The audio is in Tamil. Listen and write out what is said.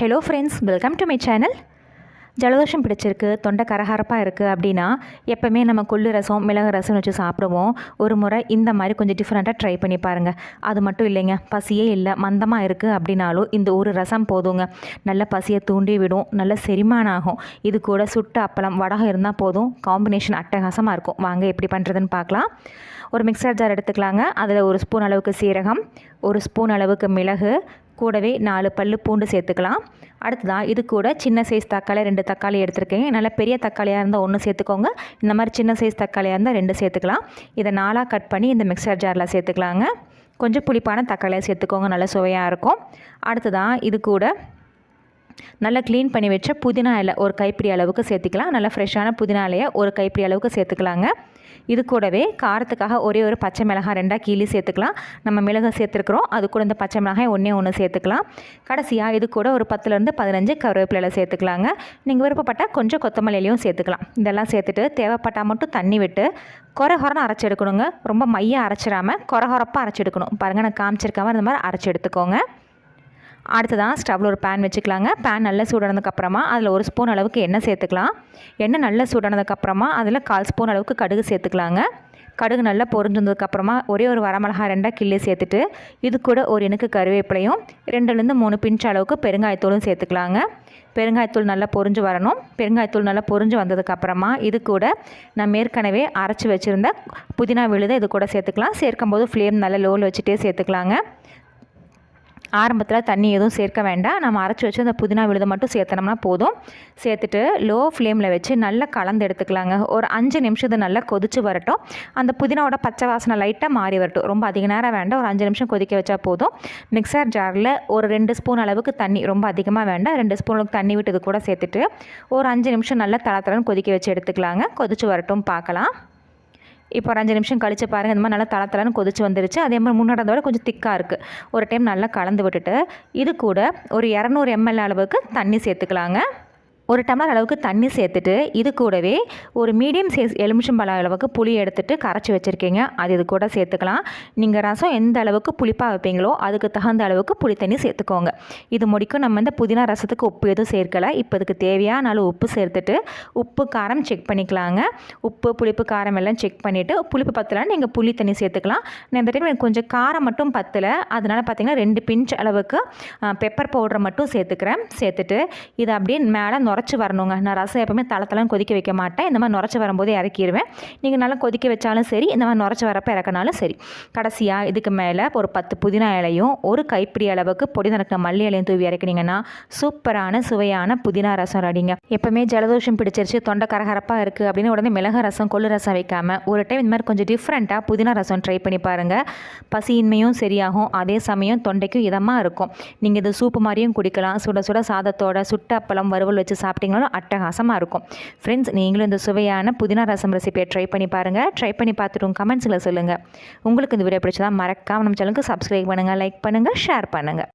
Hello friends welcome to my channel ஜலதோஷம் பிடிச்சிருக்கு தொண்டை கரகரப்பாக இருக்குது அப்படின்னா எப்போவுமே நம்ம கொள்ளு ரசம் மிளகு ரசம் வச்சு சாப்பிடுவோம். ஒரு முறை இந்த மாதிரி கொஞ்சம் டிஃப்ரெண்ட்டாக ட்ரை பண்ணி பாருங்கள் அது மட்டும் இல்லைங்க பசியே இல்லை மந்தமாக இருக்குது அப்படின்னாலும் இந்த ஒரு ரசம் போதுங்க. நல்ல பசியை தூண்டி விடும் நல்ல செரிமானம் ஆகும். இது கூட சுட்டு அப்பளம் வடகம் இருந்தால் போதும். காம்பினேஷன் அட்டகாசமாக இருக்கும். வாங்க எப்படி பண்ணுறதுன்னு பார்க்கலாம். ஒரு மிக்சர் ஜார் எடுத்துக்கலாங்க. அதில் ஒரு ஸ்பூன் அளவுக்கு சீரகம் ஒரு ஸ்பூன் அளவுக்கு மிளகு கூடவே நாலு பல்லு பூண்டு சேர்த்துக்கலாம். அடுத்ததான் இது கூட சின்ன சைஸ் தக்காளி ரெண்டு தக்காளி எடுத்துருக்கேன். நல்லா பெரிய தக்காளியாக இருந்தால் ஒன்று சேர்த்துக்கோங்க. இந்த மாதிரி சின்ன சைஸ் தக்காளியாக இருந்தால் ரெண்டு சேர்த்துக்கலாம். இதை நாலாக கட் பண்ணி இந்த மிக்சர் ஜாரில் சேர்த்துக்கலாங்க. கொஞ்சம் புளிப்பான தக்காளியாக சேர்த்துக்கோங்க. நல்லா சுவையாக இருக்கும். அடுத்ததான் இது கூட நல்லா க்ளீன் பண்ணி வச்ச புதினா இலை ஒரு கைப்பிடி அளவுக்கு சேர்த்துக்கலாம். நல்லா ஃப்ரெஷ்ஷான புதினா இலையை ஒரு கைப்பிடி அளவுக்கு சேர்த்துக்கலாங்க. இது கூடவே காரத்துக்காக ஒரே ஒரு பச்சை மிளகாய் ரெண்டாக கீழே சேர்த்துக்கலாம். நம்ம மிளகாய் சேர்த்துருக்குறோம். அது கூட இந்த பச்சை மிளகாய் ஒன்றே ஒன்று சேர்த்துக்கலாம். கடைசியாக இது கூட ஒரு பத்துலேருந்து பதினஞ்சு கருவேப்பிலையில் சேர்த்துக்கலாங்க. நீங்கள் விருப்பப்பட்டால் கொஞ்சம் கொத்தமல்லியிலையும் சேர்த்துக்கலாம். இதெல்லாம் சேர்த்துட்டு தேவைப்பட்டால் மட்டும் தண்ணி விட்டு குறை குறைன்னு அரைச்சி எடுக்கணுங்க. ரொம்ப மையம் அரைச்சிடாமல் குறை குறப்பாக அரைச்சி எடுக்கணும். பாருங்கள் நான் காமிச்சிருக்காமல் இந்த மாதிரி அரைச்சி எடுத்துக்கோங்க. அடுத்ததான் ஸ்டவ்வில் ஒரு பேன் வச்சுக்கலாங்க. பேன் நல்லா சூடானதுக்கப்புறமா அதில் ஒரு ஸ்பூன் அளவுக்கு எண்ணெய் சேர்த்துக்கலாம். எண்ணெய் நல்லா சூடானதுக்கப்புறமா அதில் கால் ஸ்பூன் அளவுக்கு கடுகு சேர்த்துக்கலாங்க. கடுகு நல்லா பொரிஞ்சதுக்கப்புறமா ஒரே ஒரு வரமிளகா ரெண்டாக கிள்ளி சேர்த்துட்டு இது கூட ஒரு இனுக்கு கருவேப்பிலையும் ரெண்டுலேருந்து மூணு பிஞ்ச் அளவுக்கு பெருங்காயத்தூளும் சேர்த்துக்கலாங்க. பெருங்காயத்தூள் நல்லா பொரிஞ்சு வரணும். பெருங்காயத்தூள் நல்லா பொரிஞ்சு வந்ததுக்கப்புறமா இது கூட நான் ஏற்கனவே அரைச்சி வச்சுருந்த புதினா விழுதை இது கூட சேர்த்துக்கலாம். சேர்க்கும்போது ஃப்ளேம் நல்லா லோவில் வச்சுட்டே சேர்த்துக்கலாங்க. ஆரம்பத்தில் தண்ணி எதுவும் சேர்க்க வேண்டாம். நம்ம அரைச்சி வச்சு அந்த புதினா விழுதை மட்டும் சேர்த்தனோம்னா போதும். சேர்த்துட்டு லோ ஃப்ளேமில் வச்சு நல்லா கலந்து எடுத்துக்கலாங்க. ஒரு அஞ்சு நிமிஷத்து நல்லா கொதித்து வரட்டும். அந்த புதினாவோட பச்சை வாசனை லைட்டாக மாறி வரட்டும். ரொம்ப அதிக நேரம் வேண்டாம். ஒரு அஞ்சு நிமிஷம் கொதிக்க வச்சா போதும். மிக்சர் ஜாரில் ஒரு ரெண்டு ஸ்பூன் அளவுக்கு தண்ணி ரொம்ப அதிகமாக வேண்டாம். ரெண்டு ஸ்பூன் அளவுக்கு தண்ணி விட்டு இது கூட சேர்த்துட்டு ஒரு அஞ்சு நிமிஷம் நல்லா தள தளன்னு கொதிக்க வச்சு எடுத்துக்கலாங்க. கொதித்து வரட்டும் பார்க்கலாம். இப்போ ஒரு அஞ்சு நிமிஷம் கழித்து பாருங்கள் இந்த மாதிரி நல்லா தள தளன்னு கொதிச்சு வந்துருச்சு. அதே மாதிரி முன்னாடி விட கொஞ்சம் திக்காக இருக்குது ஒரு டைம் நல்லா கலந்து விட்டுட்டு இது கூட ஒரு இரநூறு எம்எல் அளவுக்கு தண்ணி சேர்த்துக்கலாங்க. ஒரு டம்ளர் அளவுக்கு தண்ணி சேர்த்துட்டு இது கூடவே ஒரு மீடியம் சைஸ் எலுமிச்சம்பழம் அளவுக்கு புளி எடுத்துகிட்டு கரைச்சி வச்சுருக்கீங்க. அது இது கூட சேர்த்துக்கலாம். நீங்கள் ரசம் எந்த அளவுக்கு புளிப்பாக வைப்பீங்களோ அதுக்கு தகுந்த அளவுக்கு புளி தண்ணி சேர்த்துக்கோங்க. இது முடிக்கும் நம்ம இந்த புதினா ரசத்துக்கு உப்பு எதுவும் சேர்க்கலை. இப்போ இதுக்கு தேவையான அளவு உப்பு சேர்த்துட்டு உப்பு காரம் செக் பண்ணிக்கலாங்க. உப்பு புளிப்பு காரம் எல்லாம் செக் பண்ணிவிட்டு புளிப்பு பத்தலைன்னு நீங்கள் புளி தண்ணி சேர்த்துக்கலாம். நான் இந்த டைம் எனக்கு கொஞ்சம் காரம் மட்டும் பத்தலை. அதனால் பார்த்திங்கன்னா ரெண்டு பிஞ்ச் அளவுக்கு பெப்பர் பவுடரை மட்டும் சேர்த்துக்கிறேன். சேர்த்துட்டு இதை அப்படியே மேலே நுர நுரைச்சி வரணுங்க. நான் ரசம் எப்போவுமே தளத்தலாம் கொதிக்க வைக்க மாட்டேன். இந்த மாதிரி நுரைச்சி வரும்போது இறக்கிடுவேன் நீங்கள் நல்லா கொதிக்க வச்சாலும் சரி இந்த மாதிரி நுரைச்சி வரப்போ இறக்கினாலும் சரி. கடைசியாக இதுக்கு மேலே ஒரு பத்து புதினா இலையும் ஒரு கைப்பிடி அளவுக்கு பொடி நடக்கிற மல்லி இலையும் தூவி இறக்கினீங்கன்னா சூப்பரான சுவையான புதினா ரசம் ரெடிங்க. எப்போவுமே ஜலதோஷம் பிடிச்சிருச்சு தொண்டை கரகரப்பாக இருக்குது அப்படின்னு உடனே மிளகு ரசம் கொள்ளு ரசம் வைக்காமல் ஒரு டைம் இந்த மாதிரி கொஞ்சம் டிஃப்ரெண்ட்டாக புதினா ரசம் ட்ரை பண்ணி பாருங்கள் பசியின்மையும் சரியாகும் அதே சமயம் தொண்டைக்கும் இதமாக இருக்கும். நீங்கள் இது சூப்பு மாதிரியும் குடிக்கலாம். சுட சுட சாதத்தோட சுட்ட அப்பளம் வறுவல் வச்சு சாப்பிட்டீங்கனாலும் அட்டகாசமாக இருக்கும். ஃப்ரெண்ட்ஸ் நீங்களும் இந்த சுவையான புதினா ரசம் ரெசிபியை ட்ரை பண்ணி பாருங்கள் ட்ரை பண்ணி பார்த்துட்டு கமெண்ட்ஸில் சொல்லுங்கள் உங்களுக்கு இந்த வீடியோ பிடிச்சதா மறக்காமல் நம்ம சேனலுக்கு சப்ஸ்கிரைப் பண்ணுங்கள் லைக் பண்ணுங்கள் ஷேர் பண்ணுங்கள்